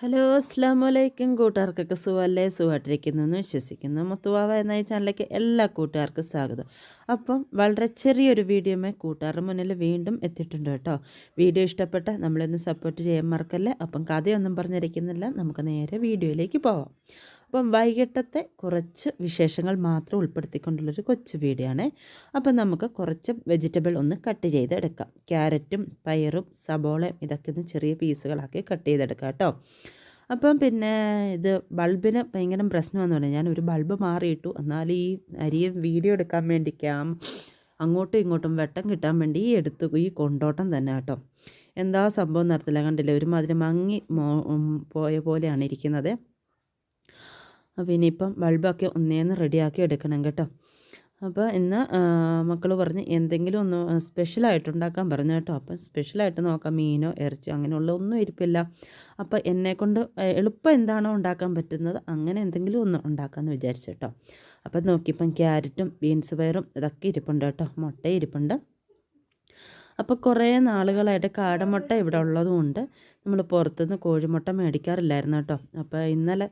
Hello അസ്സാം വലൈക്കും കൂട്ടുകാർക്കൊക്കെ സുഖമല്ലേ? സുഖമായിട്ടിരിക്കുന്നു എന്ന് വിശ്വസിക്കുന്നു. മുത്തുവാവ എന്ന ഈ ചാനലിലേക്ക് എല്ലാ കൂട്ടുകാർക്കും സ്വാഗതം. അപ്പം വളരെ ചെറിയൊരു വീഡിയോമേ കൂട്ടുകാരുടെ മുന്നിൽ വീണ്ടും എത്തിയിട്ടുണ്ട് കേട്ടോ. വീഡിയോ ഇഷ്ടപ്പെട്ട നമ്മളിന്ന് സപ്പോർട്ട് ചെയ്യാൻ മറക്കല്ലേ? അപ്പം കഥയൊന്നും പറഞ്ഞിരിക്കുന്നില്ല. നമുക്ക് നേരെ വീഡിയോയിലേക്ക് പോവാം. അപ്പം വൈകിട്ടത്തെ കുറച്ച് വിശേഷങ്ങൾ മാത്രം ഉൾപ്പെടുത്തിക്കൊണ്ടുള്ളൊരു കൊച്ചു വീഡിയോ ആണ് അപ്പം നമുക്ക് കുറച്ച് വെജിറ്റബിൾ ഒന്ന് കട്ട് ചെയ്തെടുക്കാം. ക്യാരറ്റും പയറും സബോളയും ഇതൊക്കെ ഒന്ന് ചെറിയ പീസുകളാക്കി കട്ട് ചെയ്തെടുക്കാം കേട്ടോ. അപ്പം പിന്നെ ഇത് ബൾബിന് ഭയങ്കര പ്രശ്നമെന്ന് പറഞ്ഞാൽ ഞാൻ ഒരു ബൾബ് മാറിയിട്ടു. എന്നാൽ ഈ അരിയും വീഡിയോ എടുക്കാൻ വേണ്ടി ക്യാം അങ്ങോട്ടും ഇങ്ങോട്ടും വെട്ടം കിട്ടാൻ വേണ്ടി ഈ എടുത്ത് ഈ കൊണ്ടോട്ടം തന്നെ കേട്ടോ. എന്താ സംഭവം നടത്തില്ല കണ്ടില്ല? ഒരു ഒരുമാതിരി മങ്ങി പോയ പോലെയാണ് ഇരിക്കുന്നത്. അപ്പോൾ ഇനിയിപ്പം ബൾബൊക്കെ ഒന്നേന്ന് റെഡിയാക്കി എടുക്കണം കേട്ടോ. അപ്പോൾ ഇന്ന് മക്കൾ പറഞ്ഞ് എന്തെങ്കിലും ഒന്ന് സ്പെഷ്യലായിട്ട് ഉണ്ടാക്കാൻ പറഞ്ഞു കേട്ടോ. അപ്പം സ്പെഷ്യലായിട്ട് നോക്കാം മീനോ ഇറച്ചിയോ അങ്ങനെയുള്ള ഒന്നും ഇരിപ്പില്ല. അപ്പോൾ എന്നെക്കൊണ്ട് എളുപ്പം എന്താണോ ഉണ്ടാക്കാൻ പറ്റുന്നത് അങ്ങനെ എന്തെങ്കിലും ഒന്ന് ഉണ്ടാക്കാമെന്ന് വിചാരിച്ചു കേട്ടോ. അപ്പം നോക്കിയപ്പം ക്യാരറ്റും ബീൻസ് പയറും ഇതൊക്കെ ഇരിപ്പുണ്ട് കേട്ടോ. മുട്ട ഇരിപ്പുണ്ട്. അപ്പോൾ കുറേ നാളുകളായിട്ട് കാടമുട്ട ഇവിടെ ഉള്ളതുകൊണ്ട് നമ്മൾ പുറത്തുനിന്ന് കോഴിമുട്ട മേടിക്കാറില്ലായിരുന്നു കേട്ടോ. അപ്പോൾ ഇന്നലെ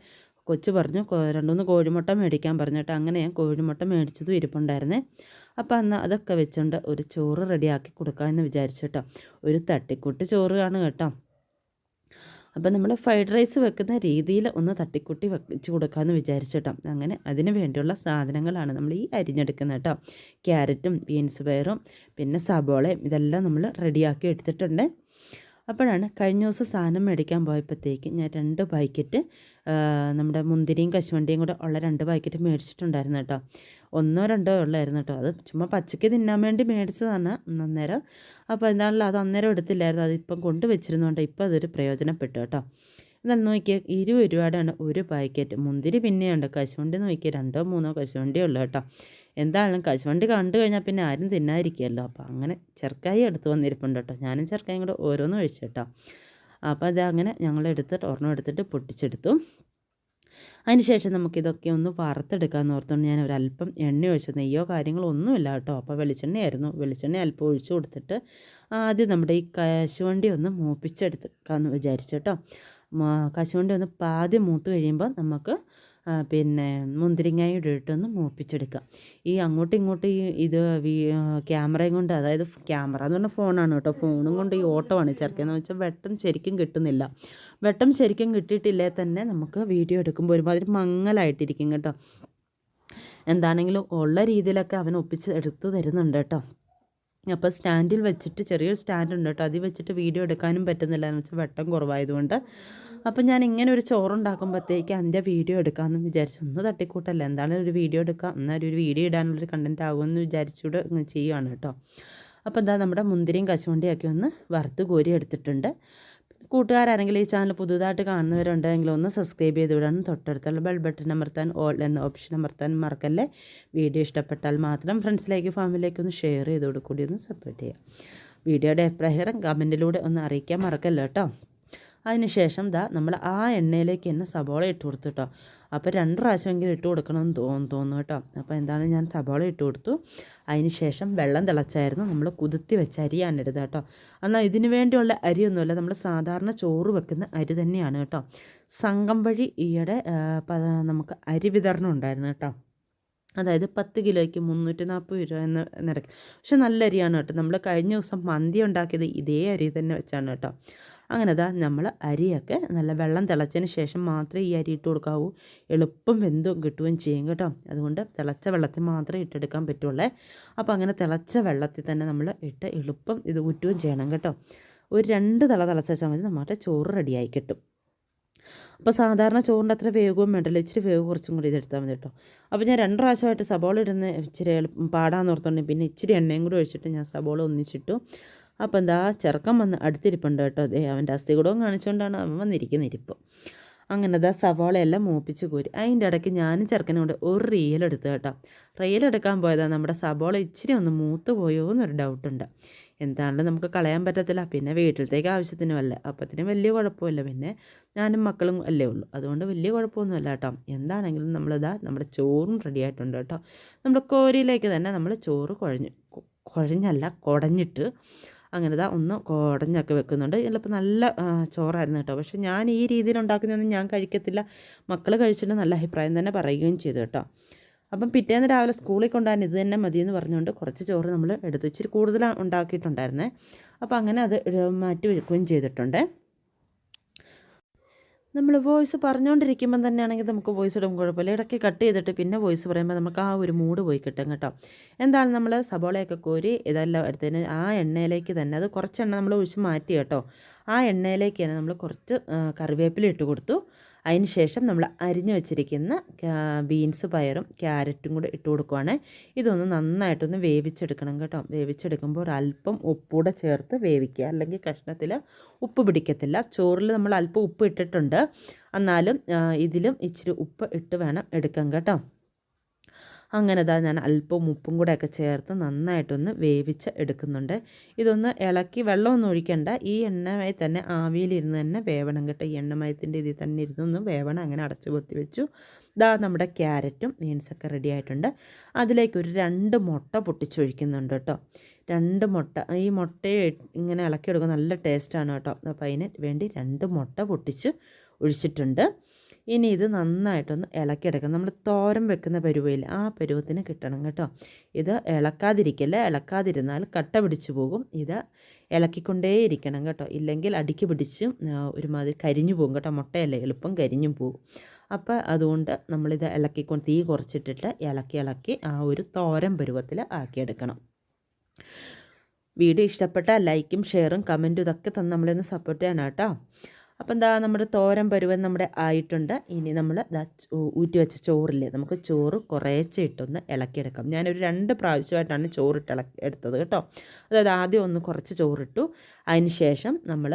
കൊച്ചു പറഞ്ഞു രണ്ടുമൂന്ന് കോഴിമുട്ട മേടിക്കാൻ പറഞ്ഞിട്ട് അങ്ങനെ ഞാൻ കോഴിമുട്ട മേടിച്ചതും ഇരിപ്പുണ്ടായിരുന്നേ. അപ്പോൾ അന്ന് അതൊക്കെ വെച്ചുകൊണ്ട് ഒരു ചോറ് റെഡിയാക്കി കൊടുക്കാമെന്ന് വിചാരിച്ചു കേട്ടോ. ഒരു തട്ടിക്കൂട്ട് ചോറ് കാണും കേട്ടോ. അപ്പം നമ്മൾ ഫ്രൈഡ് റൈസ് വെക്കുന്ന രീതിയിൽ ഒന്ന് തട്ടിക്കുട്ടി വെച്ച് കൊടുക്കാമെന്ന് വിചാരിച്ചിട്ടോ അങ്ങനെ അതിന് വേണ്ടിയുള്ള സാധനങ്ങളാണ് നമ്മൾ ഈ അരിഞ്ഞെടുക്കുന്നത് കേട്ടോ. ക്യാരറ്റും ബീൻസ് പയറും പിന്നെ സബോളയും ഇതെല്ലാം നമ്മൾ റെഡിയാക്കി എടുത്തിട്ടുണ്ട്. അപ്പോഴാണ് കഴിഞ്ഞ ദിവസം സാധനം മേടിക്കാൻ പോയപ്പോഴത്തേക്ക് ഞാൻ രണ്ട് പാക്കറ്റ് നമ്മുടെ മുന്തിരിയും കശുവണ്ടിയും കൂടെ ഉള്ള രണ്ട് പാക്കറ്റ് മേടിച്ചിട്ടുണ്ടായിരുന്നു കേട്ടോ. ഒന്നോ രണ്ടോ ഉള്ളായിരുന്നു കേട്ടോ. അത് ചുമ്മാ പച്ചയ്ക്ക് തിന്നാൻ വേണ്ടി മേടിച്ചതാണ് അന്നേരം. അപ്പോൾ എന്താണല്ലോ അത് അന്നേരം എടുത്തില്ലായിരുന്നു. അതിപ്പം കൊണ്ടുവച്ചിരുന്നുകൊണ്ട് ഇപ്പോൾ അതൊരു പ്രയോജനപ്പെട്ടു കേട്ടോ. എന്നാൽ നോക്കിയാൽ ഇരുപത് രൂപയുടെയാണ് ഒരു പാക്കറ്റ്. മുന്തിരി പിന്നെയുണ്ട്. കശുവണ്ടി നോക്കിയാൽ രണ്ടോ മൂന്നോ കശുവണ്ടി ഉള്ളൂ കേട്ടോ. എന്തായാലും കശുവണ്ടി കണ്ടു കഴിഞ്ഞാൽ പിന്നെ ആരും തിന്നാതിരിക്കുമല്ലോ അപ്പോൾ അങ്ങനെ ചെറുക്കായി എടുത്ത് വന്നിരിപ്പുണ്ട് കേട്ടോ. ഞാനും ചെറുക്കായും കൂടെ ഓരോന്ന് കഴിച്ചു കേട്ടോ. അപ്പോൾ അത് അങ്ങനെ ഞങ്ങൾ എടുത്തിട്ട് ഒരെണ്ണം എടുത്തിട്ട് പൊട്ടിച്ചെടുത്തു. അതിനുശേഷം നമുക്കിതൊക്കെ ഒന്ന് വറുത്തെടുക്കാമെന്ന് ഓർത്തുകൊണ്ട് ഞാൻ ഒരല്പം എണ്ണ ഒഴിച്ചു. നെയ്യോ കാര്യങ്ങളോ ഒന്നുമില്ല കേട്ടോ. അപ്പോൾ വെളിച്ചെണ്ണയായിരുന്നു. വെളിച്ചെണ്ണ അല്പം ഒഴിച്ചു കൊടുത്തിട്ട് ആദ്യം നമ്മുടെ ഈ കശുവണ്ടി ഒന്ന് മൂപ്പിച്ചെടുക്കാമെന്ന് വിചാരിച്ചു കേട്ടോ. കശുവണ്ടി ഒന്ന് പാതി മൂത്ത് കഴിയുമ്പോൾ നമുക്ക് പിന്നെ മുന്തിരിങ്ങയും ഇട്ടൊന്ന് മൂപ്പിച്ചെടുക്കുക. ഈ അങ്ങോട്ടും ഇങ്ങോട്ടും ഈ ഇത് ക്യാമറയും കൊണ്ട് അതായത് ക്യാമറ എന്ന് പറഞ്ഞാൽ ഫോണാണ് കേട്ടോ. ഫോണും കൊണ്ട് ഈ ഓട്ടമാണ് ചേർക്കുന്നത് വെച്ചാൽ വെട്ടം ശരിക്കും കിട്ടുന്നില്ല. വെട്ടം ശരിക്കും കിട്ടിയിട്ടില്ലേ തന്നെ നമുക്ക് വീഡിയോ എടുക്കുമ്പോൾ ഒരുമാതിരി മങ്ങലായിട്ടിരിക്കും കേട്ടോ. എന്താണെങ്കിലും ഉള്ള രീതിയിലൊക്കെ അവൻ ഒപ്പിച്ച് എടുത്തു തരുന്നുണ്ട് കേട്ടോ. അപ്പോൾ സ്റ്റാൻഡിൽ വെച്ചിട്ട് ചെറിയൊരു സ്റ്റാൻഡ് ഉണ്ട് കേട്ടോ. അതിൽ വെച്ചിട്ട് വീഡിയോ എടുക്കാനും പറ്റുന്നില്ല എന്ന് വെച്ചാൽ വെട്ടം കുറവായതുകൊണ്ട്. അപ്പം ഞാൻ ഇങ്ങനെ ഒരു ചോറുണ്ടാക്കുമ്പോഴത്തേക്ക് അതിന്റെ വീഡിയോ എടുക്കാമെന്ന് വിചാരിച്ചു. ഒന്ന് തട്ടിക്കൂട്ടല്ല? എന്താണ് ഒരു വീഡിയോ എടുക്കാം. എന്നാലും ഒരു വീഡിയോ ഇടാനുള്ളൊരു കണ്ടന്റ് ആകുമെന്ന് വിചാരിച്ചുകൂടെ ചെയ്യുകയാണ് കേട്ടോ. അപ്പോൾ എന്താ നമ്മുടെ മുന്തിരിയും കശുവണ്ടിയൊക്കെ ഒന്ന് വറുത്ത് കോരി എടുത്തിട്ടുണ്ട്. കൂട്ടുകാരാരെങ്കിലും ഈ ചാനൽ പുതുതായിട്ട് കാണുന്നവരുണ്ടെങ്കിൽ ഒന്ന് സബ്സ്ക്രൈബ് ചെയ്ത് വിടാനും തൊട്ടടുത്തുള്ള ബെൽ ബട്ടൺ അമർത്താൻ ഓൾ എന്ന ഓപ്ഷൻ അമർത്താൻ മറക്കല്ലേ. വീഡിയോ ഇഷ്ടപ്പെട്ടാൽ മാത്രം ഫ്രണ്ട്സിലേക്ക് ഫാമിലിയിലേക്ക് ഒന്ന് ഷെയർ ചെയ്തോട് കൂടി ഒന്ന് സപ്പോർട്ട് ചെയ്യാം വീഡിയോയുടെ അഭിപ്രായം കമന്റിലൂടെ ഒന്ന് അറിയിക്കാൻ മറക്കല്ലോ കേട്ടോ. അതിനുശേഷം ദാ നമ്മൾ ആ എണ്ണയിലേക്ക് തന്നെ സബോള ഇട്ട് കൊടുത്തു കേട്ടോ അപ്പോൾ രണ്ട് പ്രാവശ്യമെങ്കിലും ഇട്ട് കൊടുക്കണമെന്ന് തോന്നുന്നു തോന്നുന്നു കേട്ടോ അപ്പോൾ എന്താണ് ഞാൻ സബോള ഇട്ട് കൊടുത്തു. അതിന് ശേഷം വെള്ളം തിളച്ചായിരുന്നു. നമ്മൾ കുതിർത്തി വെച്ച അരിയാണ് ഇടുന്നത് കേട്ടോ എന്നാൽ ഇതിന് വേണ്ടിയുള്ള അരിയൊന്നുമല്ല നമ്മൾ സാധാരണ ചോറ് വെക്കുന്ന അരി തന്നെയാണ് കേട്ടോ സംഘം വഴി ഈയിടെ നമുക്ക് അരി വിതരണം ഉണ്ടായിരുന്നു കേട്ടോ അതായത് പത്ത് കിലോയ്ക്ക് മുന്നൂറ്റി നാൽപ്പത് രൂപ എന്ന നിരക്ക്. പക്ഷെ നല്ല അരിയാണ് കേട്ടോ നമ്മൾ കഴിഞ്ഞ ദിവസം മന്തി ഉണ്ടാക്കിയത് ഇതേ അരി തന്നെ വെച്ചാണ് കേട്ടോ അങ്ങനെ അതാ നമ്മൾ അരിയൊക്കെ നല്ല വെള്ളം തിളച്ചതിന് ശേഷം മാത്രമേ ഈ അരി ഇട്ട് കൊടുക്കാവൂ. എളുപ്പം വെന്തും കിട്ടുകയും ചെയ്യും കേട്ടോ. അതുകൊണ്ട് തിളച്ച വെള്ളത്തിൽ മാത്രമേ ഇട്ടെടുക്കാൻ പറ്റുള്ളേ. അപ്പോൾ അങ്ങനെ തിളച്ച വെള്ളത്തിൽ തന്നെ നമ്മൾ ഇട്ട് എളുപ്പം ഇത് ഊറ്റുകയും ചെയ്യണം കേട്ടോ. ഒരു രണ്ട് തള തിളച്ചാൽ മതി. നമ്മുടെ ചോറ് റെഡിയായി കിട്ടും. അപ്പോൾ സാധാരണ ചോറിന്റെ അത്ര വേഗവും വേണ്ടല്ലോ. ഇച്ചിരി വേവ് കുറച്ചും കൂടി ഇതെടുത്താൽ മതി കേട്ടോ. അപ്പോൾ ഞാൻ രണ്ട് പ്രാവശ്യമായിട്ട് സബോള ഇടുന്ന ഇച്ചിരി പാടാന്ന് ഓർത്തുണ്ടെങ്കിൽ പിന്നെ ഇച്ചിരി എണ്ണയും കൂടി ഒഴിച്ചിട്ട് ഞാൻ സബോള ഒന്നിച്ചിട്ടു. അപ്പോൾ എന്താ ചെറുക്കൻ വന്ന് അടുത്തിരിപ്പുണ്ട് കേട്ടോ. അതെ അവന്റെ അസ്ഥികൂടവും കാണിച്ചുകൊണ്ടാണ് അവൻ വന്നിരിക്കുന്ന ഇരിപ്പ്. അങ്ങനെ ദാ സവാളയെല്ലാം മൂപ്പിച്ച് കോരി. അതിന്റെ ഇടയ്ക്ക് ഞാനും ചെറുക്കനും കൊണ്ട് ഒരു റീലെടുത്ത് കേട്ടോ. റീലെടുക്കാൻ പോയതാണ് നമ്മുടെ സവാള ഇച്ചിരി ഒന്ന് മൂത്ത് പോയോ എന്നൊരു ഡൗട്ടുണ്ട് എന്താണല്ലോ നമുക്ക് കളയാൻ പറ്റത്തില്ല പിന്നെ വീട്ടിലത്തേക്ക് ആവശ്യത്തിനും അല്ല. അപ്പത്തിന് വലിയ കുഴപ്പമില്ല പിന്നെ ഞാനും മക്കളും അല്ലേ ഉള്ളൂ. അതുകൊണ്ട് വലിയ കുഴപ്പമൊന്നുമില്ല കേട്ടോ. എന്താണെങ്കിലും നമ്മളിതാ നമ്മുടെ ചോറും റെഡി ആയിട്ടുണ്ട് കേട്ടോ. നമ്മുടെ കോരിയിലേക്ക് തന്നെ നമ്മൾ ചോറ് കുഴഞ്ഞു കുഴഞ്ഞല്ല കുടഞ്ഞിട്ട് അങ്ങനെ ഇതാ ഒന്ന് കുടഞ്ഞൊക്കെ വെക്കുന്നുണ്ട്. ഇതിലിപ്പോൾ നല്ല ചോറായിരുന്നു കേട്ടോ. പക്ഷേ ഞാൻ ഈ രീതിയിൽ ഉണ്ടാക്കുന്നതൊന്നും ഞാൻ കഴിക്കത്തില്ല. മക്കൾ കഴിച്ചിട്ട് നല്ല അഭിപ്രായം തന്നെ പറയുകയും ചെയ്തു കേട്ടോ. അപ്പം പിറ്റേന്ന് രാവിലെ സ്കൂളിൽ കൊണ്ടുപോകാൻ ഇത് തന്നെ മതിയെന്ന് പറഞ്ഞുകൊണ്ട് കുറച്ച് ചോറ് നമ്മൾ എടുത്ത് ഇച്ചിരി കൂടുതൽ ഉണ്ടാക്കിയിട്ടുണ്ടായിരുന്നേ. അപ്പോൾ അങ്ങനെ അത് മാറ്റി വെക്കുകയും ചെയ്തിട്ടുണ്ട്. നമ്മൾ വോയിസ് പറഞ്ഞുകൊണ്ടിരിക്കുമ്പം തന്നെയാണെങ്കിൽ നമുക്ക് വോയിസ് ഇടും കുഴപ്പമില്ല. ഇടയ്ക്ക് കട്ട് ചെയ്തിട്ട് പിന്നെ വോയിസ് പറയുമ്പോൾ നമുക്ക് ആ ഒരു മൂഡ് പോയി കിട്ടും കേട്ടോ. എന്താണ് നമ്മൾ സബോളയൊക്കെ കോരി ഇതെല്ലാം എടുത്തതിന് ആ എണ്ണയിലേക്ക് തന്നെ അത് കുറച്ച് എണ്ണ നമ്മൾ ഒഴിച്ച് മാറ്റി കേട്ടോ. ആ എണ്ണയിലേക്ക് തന്നെ നമ്മൾ കുറച്ച് കറിവേപ്പില ഇട്ട് കൊടുത്തു. അതിന് ശേഷം നമ്മൾ അരിഞ്ഞു വെച്ചിരിക്കുന്ന ബീൻസ് പയറും ക്യാരറ്റും കൂടെ ഇട്ട് കൊടുക്കുവാണ്. ഇതൊന്ന് നന്നായിട്ടൊന്ന് വേവിച്ചെടുക്കണം കേട്ടോ. വേവിച്ചെടുക്കുമ്പോൾ ഒരല്പം ഉപ്പൂടെ ചേർത്ത് വേവിക്കുക. അല്ലെങ്കിൽ കഷ്ണത്തിൽ ഉപ്പ് പിടിക്കത്തില്ല. ചോറിൽ നമ്മൾ അല്പം ഉപ്പ് ഇട്ടിട്ടുണ്ട്. എന്നാലും ഇതിലും ഇച്ചിരി ഉപ്പ് ഇട്ട് വേണം എടുക്കാൻ കേട്ടോ. അങ്ങനെ ഇതാ ഞാൻ അല്പം ഉപ്പും കൂടെയൊക്കെ ചേർത്ത് നന്നായിട്ടൊന്ന് വേവിച്ച് എടുക്കുന്നുണ്ട്. ഇതൊന്ന് ഇളക്കി വെള്ളമൊന്നും ഒഴിക്കണ്ട. ഈ എണ്ണമായി തന്നെ ആവിയിലിരുന്ന് തന്നെ വേവണം കേട്ടോ. ഈ എണ്ണമയത്തിന്റെ ഇതിൽ തന്നെ ഇരുന്നൊന്ന് വേവണം. അങ്ങനെ അടച്ചു പൊത്തി വെച്ചു. ഇതാ നമ്മുടെ ക്യാരറ്റും ബീൻസൊക്കെ റെഡി ആയിട്ടുണ്ട്. അതിലേക്ക് ഒരു രണ്ട് മുട്ട പൊട്ടിച്ചൊഴിക്കുന്നുണ്ട് കേട്ടോ. രണ്ട് മുട്ട. ഈ മുട്ടയെ ഇങ്ങനെ ഇളക്കിയെടുക്കുക നല്ല ടേസ്റ്റാണ് കേട്ടോ. അപ്പോൾ അതിന് വേണ്ടി രണ്ട് മുട്ട പൊട്ടിച്ച് ഒഴിച്ചിട്ടുണ്ട്. ഇനി ഇത് നന്നായിട്ടൊന്ന് ഇളക്കിയെടുക്കണം. നമ്മൾ തോരം വെക്കുന്ന പരുവയിൽ ആ പരുവത്തിന് കിട്ടണം കേട്ടോ. ഇത് ഇളക്കാതിരിക്കല്ല? ഇളക്കാതിരുന്നാൽ കട്ട പിടിച്ചു പോകും. ഇത് ഇളക്കിക്കൊണ്ടേയിരിക്കണം കേട്ടോ. ഇല്ലെങ്കിൽ അടിക്ക് പിടിച്ച് ഒരുമാതിരി കരിഞ്ഞു പോകും കേട്ടോ. മുട്ടയല്ലേ? എളുപ്പം കരിഞ്ഞു പോകും. അപ്പോൾ അതുകൊണ്ട് നമ്മളിത് ഇളക്കിക്കൊണ്ട് തീ കുറച്ചിട്ടിട്ട് ഇളക്കി ഇളക്കി ആ ഒരു തോരൻ പരുവത്തിൽ ആക്കിയെടുക്കണം. വീഡിയോ ഇഷ്ടപ്പെട്ടാൽ ലൈക്കും ഷെയറും കമന്റും ഇതൊക്കെ തന്നെ നമ്മളൊന്ന് സപ്പോർട്ട് ചെയ്യണം കേട്ടോ. അപ്പം എന്താ നമ്മുടെ തോരൻ പരുവൻ നമ്മുടെ ആയിട്ടുണ്ട്. ഇനി നമ്മൾ ഊറ്റി വെച്ച ചോറില്ലേ നമുക്ക് ചോറ് കുറേശ്ശെ ഇട്ടൊന്ന് ഇളക്കിയെടുക്കാം. ഞാനൊരു രണ്ട് പ്രാവശ്യമായിട്ടാണ് ചോറിട്ട് ഇളക്കി എടുത്തത് കേട്ടോ. അതായത് ആദ്യം ഒന്ന് കുറച്ച് ചോറിട്ടു. അതിന് ശേഷം നമ്മൾ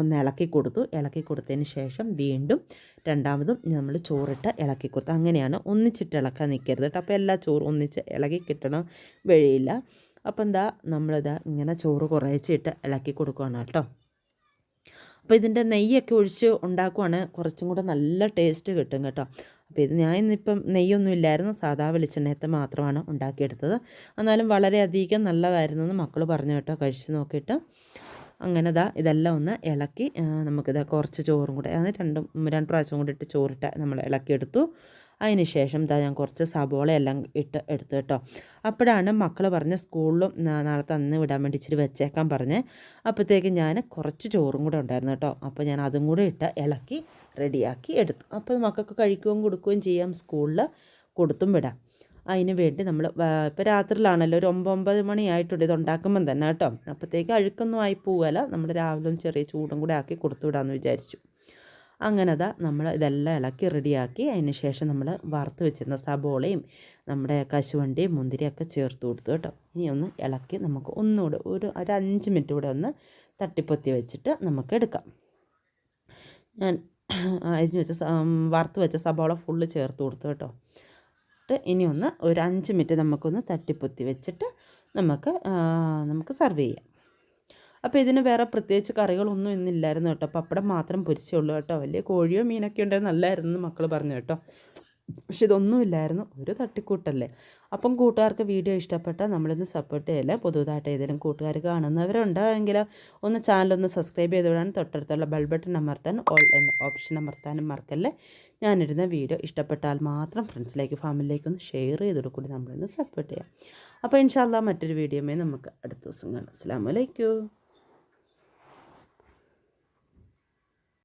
ഒന്ന് ഇളക്കി കൊടുത്തു. ഇളക്കി കൊടുത്തതിന് ശേഷം വീണ്ടും രണ്ടാമതും നമ്മൾ ചോറിട്ട് ഇളക്കി കൊടുത്തു. അങ്ങനെയാണ് ഒന്നിച്ചിട്ട് ഇളക്കാൻ നിൽക്കരുത് കേട്ടോ. അപ്പോൾ എല്ലാ ചോറും ഒന്നിച്ച് ഇളകി കിട്ടണം വഴിയില്ല. അപ്പോൾ എന്താ നമ്മളിതാ ഇങ്ങനെ ചോറ് കുറേശ്ശെ ഇളക്കി കൊടുക്കുകയാണ് കേട്ടോ. അപ്പോൾ ഇതിന്റെ നെയ്യൊക്കെ ഒഴിച്ച് ഉണ്ടാക്കുവാണ്. കുറച്ചും കൂടെ നല്ല ടേസ്റ്റ് കിട്ടും കേട്ടോ. അപ്പോൾ ഇത് ഞാൻ ഇന്നിപ്പം നെയ്യൊന്നും ഇല്ലായിരുന്നു. സാധാ വെളിച്ചെണ്ണയത്തെ മാത്രമാണ് ഉണ്ടാക്കിയെടുത്തത്. എന്നാലും വളരെയധികം നല്ലതായിരുന്നു എന്ന് മക്കൾ പറഞ്ഞു കേട്ടോ. കഴിച്ച് നോക്കിയിട്ട്. അങ്ങനെ ദാ ഇതെല്ലാം ഒന്ന് ഇളക്കി നമുക്കിത് കുറച്ച് ചോറും കൂടെ അത് രണ്ടും രണ്ട് പ്രാവശ്യം കൂടി ഇട്ട് ചോറിട്ട് നമ്മൾ ഇളക്കിയെടുത്തു. അതിന് ശേഷം ഇതാ ഞാൻ കുറച്ച് സബോള എല്ലാം ഇട്ട് എടുത്ത് കേട്ടോ. അപ്പോഴാണ് മക്കൾ പറഞ്ഞ് സ്കൂളിലും നാളെ തന്ന് വിടാൻ വേണ്ടി ഇച്ചിരി വെച്ചേക്കാൻ പറഞ്ഞ്. അപ്പോഴത്തേക്ക് ഞാൻ കുറച്ച് ചോറും കൂടെ ഉണ്ടായിരുന്നു കേട്ടോ. അപ്പോൾ ഞാൻ അതും കൂടെ ഇട്ട് ഇളക്കി റെഡിയാക്കി എടുത്തു. അപ്പോൾ മക്കൾക്ക് കഴിക്കുകയും കൊടുക്കുകയും ചെയ്യാം. സ്കൂളിൽ കൊടുത്തും വിടാം. അതിന് വേണ്ടി നമ്മൾ ഇപ്പോൾ രാത്രിയിലാണല്ലോ. ഒരു ഒമ്പത് ഒമ്പത് മണി ആയിട്ടുണ്ട്. ഇത് ഉണ്ടാക്കുമ്പം തന്നെ കേട്ടോ. അപ്പോഴത്തേക്ക് അഴുക്കൊന്നും ആയി പോവുകയല്ല. നമ്മൾ രാവിലെ ചെറിയ ചൂടും കൂടെ ആക്കി കൊടുത്തു വിടാമെന്ന് വിചാരിച്ചു. അങ്ങനെ അതാ നമ്മൾ ഇതെല്ലാം ഇളക്കി റെഡിയാക്കി അതിന് ശേഷം നമ്മൾ വറുത്ത് വെച്ചിരുന്ന സബോളയും നമ്മുടെ കശുവണ്ടിയും മുന്തിരിയൊക്കെ ചേർത്ത് കൊടുത്തു കേട്ടോ. ഇനി ഒന്ന് ഇളക്കി നമുക്ക് ഒന്നുകൂടെ ഒരു ഒരു അഞ്ച് മിനിറ്റ് കൂടെ ഒന്ന് തട്ടിപ്പൊത്തി വെച്ചിട്ട് നമുക്ക് എടുക്കാം. ഞാൻ അരിഞ്ഞ് വെച്ച വറുത്ത് വെച്ച സബോള ഫുള്ള് ചേർത്ത് കൊടുത്തു കേട്ടോ. ഇനി ഒന്ന് ഒരു അഞ്ച് മിനിറ്റ് നമുക്കൊന്ന് തട്ടിപ്പൊത്തി വെച്ചിട്ട് നമുക്ക് നമുക്ക് സെർവ് ചെയ്യാം. അപ്പോൾ ഇതിന് വേറെ പ്രത്യേകിച്ച് കറികളൊന്നും ഇന്നില്ലായിരുന്നു കേട്ടോ. പപ്പടം മാത്രം പൊരിച്ചേ ഉള്ളൂ കേട്ടോ. വലിയ കോഴിയോ മീനൊക്കെ ഉണ്ടായിരുന്നു നല്ലായിരുന്നു മക്കൾ പറഞ്ഞു കേട്ടോ. പക്ഷെ ഇതൊന്നും ഇല്ലായിരുന്നു. ഒരു തട്ടിക്കൂട്ടല്ലേ. അപ്പം കൂട്ടുകാർക്ക് വീഡിയോ ഇഷ്ടപ്പെട്ടാൽ നമ്മളിന്ന് സപ്പോർട്ട് ചെയ്യല്ലേ. പുതുതായിട്ട് ഏതെങ്കിലും കൂട്ടുകാർ കാണുന്നവരുണ്ടെങ്കിൽ ഒന്ന് ചാനലൊന്ന് സബ്സ്ക്രൈബ് ചെയ്ത് വിടാൻ തൊട്ടടുത്തുള്ള ബെൽ ബട്ടൺ അമർത്താൻ ഓൾ എന്ന ഓപ്ഷൻ അമർത്താനും മറക്കല്ലേ. ഞാനിരുന്ന വീഡിയോ ഇഷ്ടപ്പെട്ടാൽ മാത്രം ഫ്രണ്ട്സിലേക്ക് ഫാമിലിയിലേക്ക് ഒന്ന് ഷെയർ ചെയ്ത് കൊടുക്കൂടി നമ്മളിന്ന് സപ്പോർട്ട് ചെയ്യാം. അപ്പോൾ ഇൻഷാല്ല മറ്റൊരു വീഡിയോമേ നമുക്ക് അടുത്ത ദിവസം കാണാം. അസ്സാം